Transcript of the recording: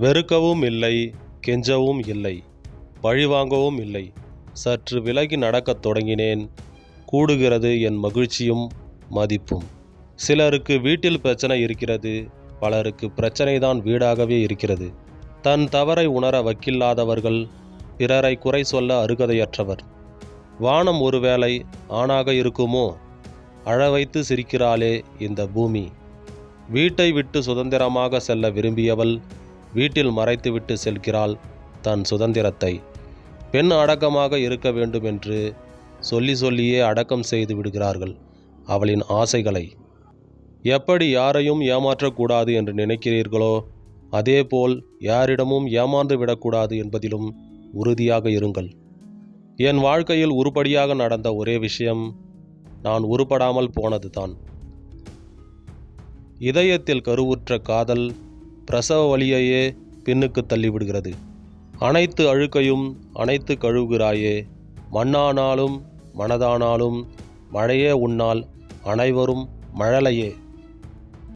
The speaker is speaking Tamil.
வெறுக்கவும் இல்லை கெஞ்சவும் இல்லை பழிவாங்கவும் இல்லை. சற்று விலகி நடக்கத் தொடங்கினேன். கூடுகிறது என் மகிழ்ச்சியும் மதிப்பும். சிலருக்கு வீட்டில் பிரச்சனை இருக்கிறது பலருக்கு பிரச்சனைதான் வீடாகவே இருக்கிறது. தன் தவறை உணர வக்கில்லாதவர்கள் பிறரை குறை சொல்ல அருகதையற்றவர். வானம் ஒருவேளை ஆணாக இருக்குமோ? அழ வைத்து சிரிக்கிறாளே இந்த பூமி. வீட்டை விட்டு சுதந்திரமாக செல்ல விரும்பியவள் வீட்டில் மறைத்துவிட்டு செல்கிறாள் தன் சுதந்திரத்தை. பெண் அடக்கமாக இருக்க வேண்டும் என்று சொல்லி சொல்லியே அடக்கம் செய்து விடுகிறார்கள் அவளின் ஆசைகளை. எப்படி யாரையும் ஏமாற்றக்கூடாது என்று நினைக்கிறீர்களோ அதேபோல் யாரிடமும் ஏமாந்து விடக்கூடாது என்பதிலும் உறுதியாக இருங்கள். என் வாழ்க்கையில் உருப்படியாக நடந்த ஒரே விஷயம் நான் உருப்படாமல் போனதுதான். இதயத்தில் கருவுற்ற காதல் பிரசவ வழியையே பின்னுக்கு தள்ளிவிடுகிறது. அனைத்து அழுக்கையும் அனைத்து கழுவுகிறாயே மண்ணானாலும் மனதானாலும் மழையே உன்னால் அனைவரும் மழலையே.